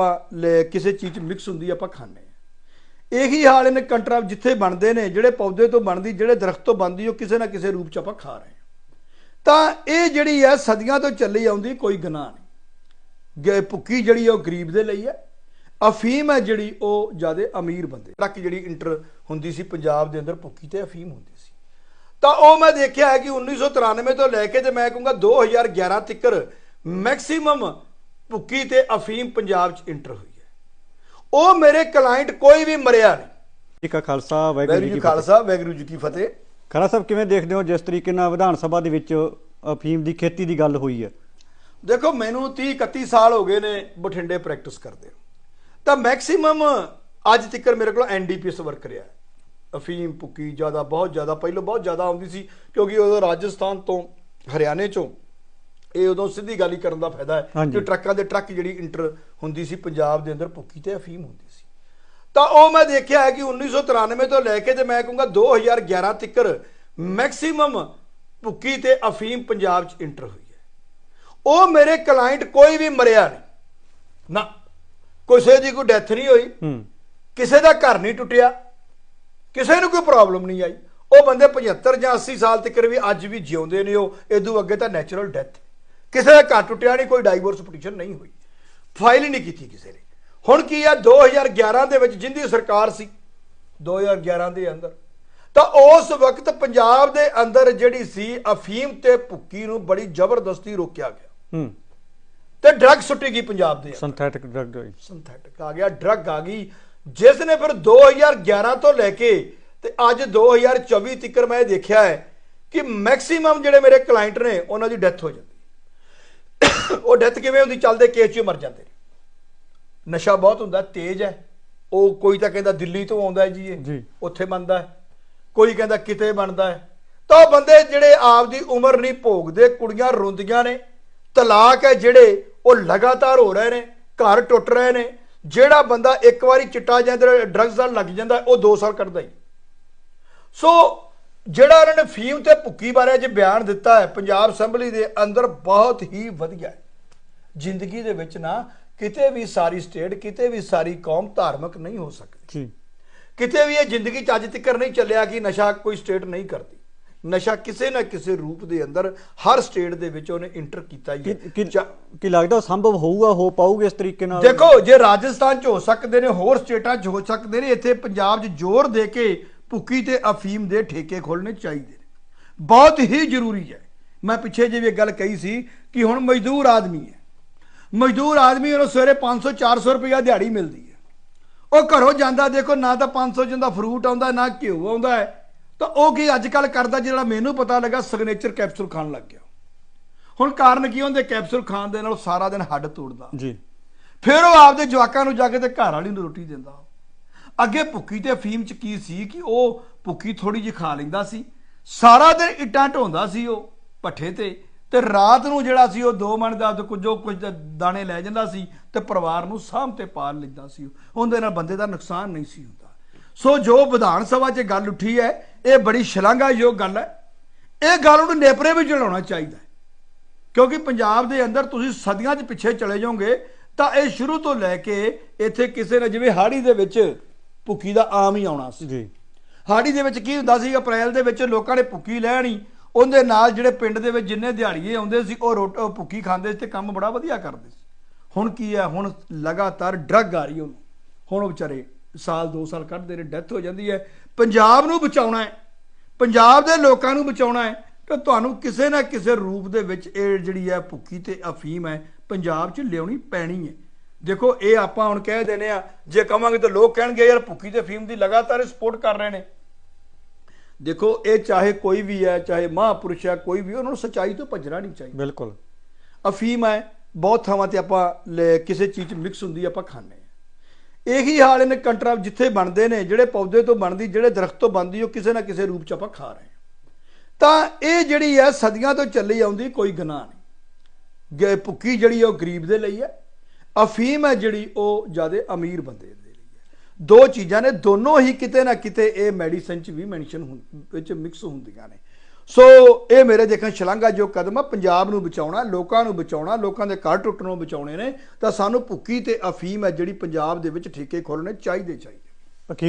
ਆਪਾਂ ਲੈ ਕਿਸੇ ਚੀਜ਼ 'ਚ ਮਿਕਸ ਹੁੰਦੀ ਆਪਾਂ ਖਾਂਦੇ ਆ। ਇਹੀ ਹਾਲ ਇਹਨੇ ਕੰਟਰਾ ਜਿੱਥੇ ਬਣਦੇ ਨੇ, ਜਿਹੜੇ ਪੌਦੇ ਤੋਂ ਬਣਦੀ, ਜਿਹੜੇ ਦਰਖਤ ਤੋਂ ਬਣਦੀ, ਉਹ ਕਿਸੇ ਨਾ ਕਿਸੇ ਰੂਪ 'ਚ ਆਪਾਂ ਖਾ ਰਹੇ ਹਾਂ। ਤਾਂ ਇਹ ਜਿਹੜੀ ਹੈ ਸਦੀਆਂ ਤੋਂ ਚੱਲੀ ਆਉਂਦੀ, ਕੋਈ ਗੁਨਾਹ ਨਹੀਂ। ਗੇ ਭੁੱਕੀ ਜਿਹੜੀ ਹੈ ਉਹ ਗਰੀਬ ਦੇ ਲਈ ਹੈ ਅਫੀਮ ਹੈ ਜਿਹੜੀ, ਉਹ ਜ਼ਿਆਦਾ ਅਮੀਰ ਬੰਦੇ। ਤੱਕ ਜਿਹੜੀ ਇੰਟਰ ਹੁੰਦੀ ਸੀ ਪੰਜਾਬ ਦੇ ਅੰਦਰ ਭੁੱਕੀ ਤੇ ਅਫੀਮ ਹੁੰਦੀ ਸੀ। ਤਾਂ ਉਹ ਮੈਂ ਦੇਖਿਆ ਹੈ ਕਿ 1993 ਤੋਂ ਲੈ ਕੇ ਤੇ ਮੈਂ ਕਹੂੰਗਾ 2011 ਤੱਕ ਮੈਕਸਿਮਮ ਭੁੱਕੀ ਤੇ ਅਫੀਮ ਪੰਜਾਬ 'ਚ ਇੰਟਰ ਹੋਈ ਹੈ। ਉਹ ਮੇਰੇ ਕਲਾਇੰਟ ਕੋਈ ਵੀ ਮਰਿਆ ਨਹੀਂ। ਜੀ ਕਾ ਖਾਲਸਾ ਵਾਹਿਗੁਰੂ ਵੈਗਰੂ ਜੀ ਕੀ ਖਾਲਸਾ ਵੈਗਰੂ ਜੀ ਕੀ ਫਤਿਹ। ਖਰਾ ਸਾਹਿਬ ਕਿਵੇਂ ਦੇਖਦੇ ਹੋ ਜਿਸ ਤਰੀਕੇ ਨਾਲ ਵਿਧਾਨ ਸਭਾ ਦੇ ਵਿੱਚ ਅਫੀਮ ਦੀ ਖੇਤੀ ਦੀ ਗੱਲ ਹੋਈ ਹੈ? ਦੇਖੋ ਮੈਨੂੰ 30 31 ਸਾਲ ਹੋ ਗਏ ਨੇ ਬਠਿੰਡੇ ਪ੍ਰੈਕਟਿਸ ਕਰਦੇ ਤਾਂ ਮੈਕਸਿਮਮ ਅੱਜ ਤੱਕ ਮੇਰੇ ਕੋਲ ਐਨਡੀਪੀਐਸ ਵਰਕ ਰਿਹਾ ਹੈ। ਅਫੀਮ ਪੁੱਕੀ ਜ਼ਿਆਦਾ ਬਹੁਤ ਜ਼ਿਆਦਾ ਪਹਿਲਾਂ ਬਹੁਤ ਜ਼ਿਆਦਾ ਆਉਂਦੀ ਸੀ ਕਿਉਂਕਿ ਉਦੋਂ ਰਾਜਸਥਾਨ ਤੋਂ ਹਰਿਆਣੇ ਚੋਂ ਇਹ ਉਦੋਂ ਸਿੱਧੀ ਗੱਲ ਹੀ ਕਰਨ ਦਾ ਫਾਇਦਾ ਹੈ। ਕਿ ਟਰੱਕਾਂ ਦੇ ਟਰੱਕ ਜਿਹੜੀ ਇੰਟਰ ਹੁੰਦੀ ਸੀ ਪੰਜਾਬ ਦੇ ਅੰਦਰ ਪੁੱਕੀ ਤੇ ਅਫੀਮ ਹੁੰਦੀ ਸੀ। ਤਾਂ ਉਹ ਮੈਂ ਦੇਖਿਆ ਹੈ ਕਿ 1993 ਤੋਂ ਲੈ ਕੇ ਤੇ ਮੈਂ ਕਹੂੰਗਾ 2011 ਤੱਕ ਮੈਕਸਿਮਮ ਭੁੱਕੀ ਤੇ ਅਫੀਮ ਪੰਜਾਬ 'ਚ ਇੰਟਰ ਹੋਈ ਹੈ। ਉਹ ਮੇਰੇ ਕਲਾਇੰਟ ਕੋਈ ਵੀ ਮਰਿਆ ਨਹੀਂ। ਨਾ ਕਿਸੇ ਦੀ ਕੋਈ ਡੈਥ ਨਹੀਂ ਹੋਈ। ਕਿਸੇ ਦਾ ਘਰ ਨਹੀਂ ਟੁੱਟਿਆ। ਕਿਸੇ ਨੂੰ ਕੋਈ ਪ੍ਰੋਬਲਮ ਨਹੀਂ ਆਈ। ਉਹ ਬੰਦੇ 75 ਜਾਂ 80 ਸਾਲ ਤੱਕ ਵੀ ਅੱਜ ਵੀ ਜਿਉਂਦੇ ਨੇ ਉਹ। ਇਦੋਂ ਅੱਗੇ ਤਾਂ ਨੈਚੁਰਲ ਡੈਥ ਕਿਸੇ ਦਾ ਘਰ ਟੁੱਟਿਆ ਨਹੀਂ ਕੋਈ ਡਾਈਵੋਰਸ ਪਟੀਸ਼ਨ ਨਹੀਂ ਹੋਈ। ਫਾਈਲ ਹੀ ਨਹੀਂ ਕੀਤੀ ਕਿਸੇ ਨੇ। ਹੁਣ ਕੀ ਆ 2011 ਦੇ ਵਿੱਚ ਜਿੰਦੀ ਸਰਕਾਰ ਸੀ 2011 ਦੇ ਅੰਦਰ ਤਾਂ ਉਸ ਵਕਤ ਪੰਜਾਬ ਦੇ ਅੰਦਰ ਜਿਹੜੀ ਸੀ ਅਫੀਮ ਤੇ ਭੁੱਕੀ ਨੂੰ ਬੜੀ ਜ਼ਬਰਦਸਤੀ ਰੋਕਿਆ ਗਿਆ। ਹੂੰ। ਤੇ ਡਰੱਗ ਸੁੱਟੀ ਗਈ ਪੰਜਾਬ ਦੇ। ਸਿੰਥੈਟਿਕ ਡਰੱਗ ਸਿੰਥੈਟਿਕ ਆ ਗਿਆ ਡਰੱਗ ਆ ਗਈ। ਜਿਸ ਨੇ ਫਿਰ 2011 ਤੋਂ ਲੈ ਕੇ ਤੇ ਅੱਜ 2024 ਤੱਕ ਮੈਂ ਦੇਖਿਆ ਹੈ ਕਿ ਮੈਕਸਿਮਮ ਜਿਹੜੇ ਮੇਰੇ ਕਲਾਇੰਟ ਨੇ ਉਹਨਾਂ ਦੀ ਡੈਥ ਹੋ ਜਾਂਦੀ। ਉਹ ਡੈਥ ਕਿਵੇਂ ਹੁੰਦੀ? ਚੱਲਦੇ ਕੇਸ 'ਚ ਮਰ ਜਾਂਦੇ। ਨਸ਼ਾ ਬਹੁਤ ਹੁੰਦਾ ਤੇਜ਼ ਹੈ। ਉਹ ਕੋਈ ਤਾਂ ਕਹਿੰਦਾ ਦਿੱਲੀ ਤੋਂ ਆਉਂਦਾ ਹੈ ਜੀ ਇਹ। ਉੱਥੇ ਬਣਦਾ ਹੈ। ਕੋਈ ਕਹਿੰਦਾ ਕਿਤੇ ਬਣਦਾ ਹੈ। ਤਾਂ ਉਹ ਬੰਦੇ ਜਿਹੜੇ ਆਪਦੀ ਉਮਰ ਨਹੀਂ ਭੋਗਦੇ ਕੁੜੀਆਂ ਰੋਂਦੀਆਂ ਨੇ ਤਲਾਕ ਹੈ ਜਿਹੜੇ ਉਹ ਲਗਾਤਾਰ ਹੋ ਰਹੇ ਨੇ ਘਰ ਟੁੱਟ ਰਹੇ ਨੇ ਜਿਹੜਾ ਬੰਦਾ ਇੱਕ ਵਾਰੀ ਚਿੱਟਾ ਜਾਂ ਡਰੱਗਸ ਨਾਲ ਲੱਗ ਜਾਂਦਾ ਉਹ 2 ਸਾਲ ਕੱਢਦਾ ਹੀ ਸੋ ਜਿਹੜਾ ਉਹਨਾਂ ਨੇ ਫੀਮ ਤੇ ਭੁੱਕੀ ਬਾਰੇ ਜੇ ਬਿਆਨ ਦਿੱਤਾ ਹੈ ਪੰਜਾਬ ਅਸੈਂਬਲੀ ਦੇ ਅੰਦਰ ਬਹੁਤ ਹੀ ਵਧੀਆ ਹੈ। ਜ਼ਿੰਦਗੀ ਦੇ ਵਿੱਚ ਨਾ ਕਿਤੇ ਵੀ ਸਾਰੀ ਸਟੇਟ ਕਿਤੇ ਵੀ ਸਾਰੀ ਕੌਮ ਧਾਰਮਿਕ ਨਹੀਂ ਹੋ ਸਕਦੀ। ਜੀ। ਕਿਤੇ ਵੀ ਇਹ ਜ਼ਿੰਦਗੀ ਚ ਅੱਜ ਤੱਕ ਨਹੀਂ ਚੱਲਿਆ ਕਿ ਨਸ਼ਾ ਕੋਈ ਸਟੇਟ ਨਹੀਂ ਕਰਦੀ। ਨਸ਼ਾ ਕਿਸੇ ਨਾ ਕਿਸੇ ਰੂਪ ਦੇ ਅੰਦਰ ਹਰ ਸਟੇਟ ਦੇ ਵਿੱਚ ਉਹਨੇ ਇੰਟਰ ਕੀਤਾ ਹੀ ਕੀ ਹੈ ਕੀ- ਲੱਗਦਾ ਸੰਭਵ ਹੋਊਗਾ ਹੋ ਪਾਊਗੇ ਇਸ ਤਰੀਕੇ ਨਾਲ? ਦੇਖੋ ਜੇ ਰਾਜਸਥਾਨ ਚ ਹੋ ਸਕਦੇ ਨੇ ਹੋਰ ਸਟੇਟਾਂ ਚ ਹੋ ਸਕਦੇ ਨੇ ਇੱਥੇ ਪੰਜਾਬ 'ਚ ਜ਼ੋਰ ਦੇ ਕੇ ਭੁੱਕੀ ਤੇ ਅਫੀਮ ਦੇ ਠੇਕੇ ਖੋਲਣੇ ਚਾਹੀਦੇ ਨੇ। ਬਹੁਤ ਹੀ ਜ਼ਰੂਰੀ ਹੈ। ਮੈਂ ਪਿੱਛੇ ਜਿਹੇ ਵੀ ਗੱਲ ਕਹੀ ਸੀ ਕਿ ਹੁਣ ਮਜ਼ਦੂਰ ਆਦਮੀ ਹੈ। ਮਜ਼ਦੂਰ ਆਦਮੀ ਉਹਨੂੰ ਸਵੇਰੇ 500 400 ਰੁਪਇਆ ਦਿਹਾੜੀ ਮਿਲਦੀ ਹੈ। ਉਹ ਘਰੋਂ ਜਾਂਦਾ ਦੇਖੋ ਨਾ ਤਾਂ 500 ਚ ਦਾ ਫਰੂਟ ਆਉਂਦਾ ਨਾ ਘਿਓ ਆਉਂਦਾ ਹੈ। ਤਾਂ ਉਹ ਕੀ ਅੱਜ ਕੱਲ ਕਰਦਾ ਜਿਹੜਾ ਮੈਨੂੰ ਪਤਾ ਲੱਗਾ ਸਿਗਨੇਚਰ ਕੈਪਸੂਲ ਖਾਣ ਲੱਗ ਗਿਆ। ਹੁਣ ਕਾਰਨ ਕੀ ਹੁੰਦੇ? ਕੈਪਸੂਲ ਖਾਣ ਦੇ ਨਾਲ ਸਾਰਾ ਦਿਨ ਹੱਡ ਤੋੜਦਾ। ਜੀ। ਫਿਰ ਉਹ ਆਪਦੇ ਜਵਾਕਾਂ ਨੂੰ ਜਾ ਕੇ ਤੇ ਘਰ ਵਾਲੀ ਨੂੰ ਰੋਟੀ ਦਿੰਦਾ। ਅੱਗੇ ਭੁੱਕੀ ਤੇ ਅਫੀਮ ਚ ਕੀ ਸੀ ਕਿ ਉਹ ਭੁੱਕੀ ਥੋੜੀ ਜਿਹੀ ਖਾ ਲੈਂਦਾ ਸੀ। ਸਾਰਾ ਦਿਨ ਇੱਟਾਂ ਢੋਂਦਾ ਸੀ ਉਹ ਪੱਠੇ ਤੇ। ਤੇ ਰਾਤ ਨੂੰ ਜਿਹੜਾ ਸੀ ਉਹ ਦੋ ਮਣ ਦਾ ਕੁਝੋ ਕੁਝ ਦਾਣੇ ਲੈ ਜਾਂਦਾ ਸੀ ਤੇ ਪਰਿਵਾਰ ਨੂੰ ਸਾਂਭ ਤੇ ਪਾਲ ਲੈਂਦਾ ਸੀ। ਉਹਦੇ ਨਾਲ ਬੰਦੇ ਦਾ ਨੁਕਸਾਨ ਨਹੀਂ ਸੀ ਹੁੰਦਾ। ਸੋ ਜੋ ਵਿਧਾਨ ਸਭਾ 'ਚ ਗੱਲ ਉੱਠੀ ਹੈ ਇਹ ਬੜੀ ਸ਼ਲਾਘਾਯੋਗ ਗੱਲ ਹੈ। ਇਹ ਗੱਲ ਨੂੰ ਨੇਪਰੇ ਵੀ ਚੜਾਉਣਾ ਚਾਹੀਦਾ ਕਿਉਂਕਿ ਪੰਜਾਬ ਦੇ ਅੰਦਰ ਤੁਸੀਂ ਸਦੀਆਂ 'ਚ ਪਿੱਛੇ ਚਲੇ ਜਾਓਗੇ ਤਾਂ ਇਹ ਸ਼ੁਰੂ ਤੋਂ ਲੈ ਕੇ ਇੱਥੇ ਕਿਸੇ ਨੇ ਜਿਵੇਂ ਹਾੜੀ ਦੇ ਵਿੱਚ ਭੁੱਕੀ ਦਾ ਆਮ ਹੀ ਆਉਣਾ ਸੀ। ਜੀ। ਹਾੜੀ ਦੇ ਵਿੱਚ ਕੀ ਹੁੰਦਾ ਸੀ ਅਪ੍ਰੈਲ ਦੇ ਵਿੱਚ ਲੋਕਾਂ ਨੇ ਭੁੱਕੀ ਲੈਣੀ ਉਹਦੇ ਨਾਲ ਜਿਹੜੇ ਪਿੰਡ ਦੇ ਵਿੱਚ ਜਿੰਨੇ ਦਿਹਾੜੀਏ ਆਉਂਦੇ ਸੀ, ਉਹ ਰੋਟ, ਉਹ ਭੁੱਕੀ ਖਾਂਦੇ ਸੀ ਤੇ ਕੰਮ ਬੜਾ ਵਧੀਆ ਕਰਦੇ ਸੀ। ਹੁਣ ਕੀ ਹੈ? ਹੁਣ ਲਗਾਤਾਰ ਡਰੱਗ ਆ ਰਹੀ ਉਹਨੂੰ। ਹੁਣ ਉਹ ਵਿਚਾਰੇ ਸਾਲ 2 ਸਾਲ ਕੱਢਦੇ ਨੇ, ਡੈਥ ਹੋ ਜਾਂਦੀ ਹੈ। ਪੰਜਾਬ ਨੂੰ ਬਚਾਉਣਾ ਹੈ। ਪੰਜਾਬ ਦੇ ਲੋਕਾਂ ਨੂੰ ਬਚਾਉਣਾ ਹੈ। ਤਾਂ ਤੁਹਾਨੂੰ ਕਿਸੇ ਨਾ ਕਿਸੇ ਰੂਪ ਦੇ ਵਿੱਚ ਇਹ ਜਿਹੜੀ ਹੈ ਭੁੱਕੀ ਤੇ ਅਫੀਮ ਹੈ, ਪੰਜਾਬ 'ਚ ਲਿਆਉਣੀ ਪੈਣੀ ਹੈ। ਦੇਖੋ, ਇਹ ਆਪਾਂ ਹੁਣ ਕਹਿ ਦਿੰਦੇ ਆ ਜੇ ਕਵਾਂਗੇ ਤਾਂ ਲੋਕ ਕਹਿਣਗੇ, ਯਾਰ ਭੁੱਕੀ ਤੇ ਅਫੀਮ ਦੀ ਲਗਾਤਾਰ ਸਪੋਰਟ ਕਰ ਰਹੇ ਨੇ। ਦੇਖੋ ਇਹ ਚਾਹੇ ਕੋਈ ਵੀ ਹੈ ਚਾਹੇ ਮਹਾਪੁਰਸ਼ ਹੈ ਕੋਈ ਵੀ ਉਹਨਾਂ ਨੂੰ ਸੱਚਾਈ ਤੋਂ ਭੱਜਣਾ ਨਹੀਂ ਚਾਹੀਦਾ। ਬਿਲਕੁਲ। ਅਫੀਮ ਹੈ ਬਹੁਤ ਥਾਵਾਂ ਤੇ ਆਪਾਂ ਕਿਸੇ ਚੀਜ਼ ਮਿਕਸ ਹੁੰਦੀ ਆਪਾਂ ਖਾਂਦੇ ਆ। ਇਹੀ ਹਾਲ ਇਹਨੇ ਕੰਟਰਾ ਜਿੱਥੇ ਬਣਦੇ ਨੇ ਜਿਹੜੇ ਪੌਦੇ ਤੋਂ ਬਣਦੀ ਜਿਹੜੇ ਦਰਖਤ ਤੋਂ ਬਣਦੀ ਉਹ ਕਿਸੇ ਨਾ ਕਿਸੇ ਰੂਪ 'ਚ ਆਪਾਂ ਖਾ ਰਹੇ ਤਾਂ ਇਹ ਜਿਹੜੀ ਹੈ ਸਦੀਆਂ ਤੋਂ ਚੱਲੀ ਆਉਂਦੀ ਕੋਈ ਗੁਨਾਹ ਨਹੀਂ। ਗੇ ਭੁੱਕੀ ਜਿਹੜੀ ਉਹ ਗਰੀਬ ਦੇ ਲਈ ਹੈ। ਅਫੀਮ ਹੈ ਜਿਹੜੀ ਉਹ ਜ਼ਿਆਦਾ ਅਮੀਰ ਬੰਦੇ ਦੇ ਦੋ ਚੀਜ਼ਾਂ ਨੇ, ਦੋਨੋਂ ਹੀ ਕਿਤੇ ਨਾ ਕਿਤੇ ਇਹ ਮੈਡੀਸਨ 'ਚ ਵੀ ਮੈਂਸ਼ਨ ਵਿੱਚ ਮਿਕਸ ਹੁੰਦੀਆਂ ਨੇ। ਸੋ ਇਹ ਮੇਰੇ ਦੇਖਣ ਸ਼ਲਾਘਾ ਜੋ ਕਦਮ ਆ, ਪੰਜਾਬ ਨੂੰ ਬਚਾਉਣਾ, ਲੋਕਾਂ ਨੂੰ ਬਚਾਉਣਾ, ਲੋਕਾਂ ਦੇ ਘਰ ਟੁੱਟਣੋਂ ਬਚਾਉਣੇ ਨੇ, ਤਾਂ ਸਾਨੂੰ ਭੁੱਕੀ ਤੇ ਅਫੀਮ ਹੈ ਜਿਹੜੀ ਪੰਜਾਬ ਦੇ ਵਿੱਚ ਠੇਕੇ ਖੋਲਣੇ ਚਾਹੀਦੇ ਚਾਹੀਦੇ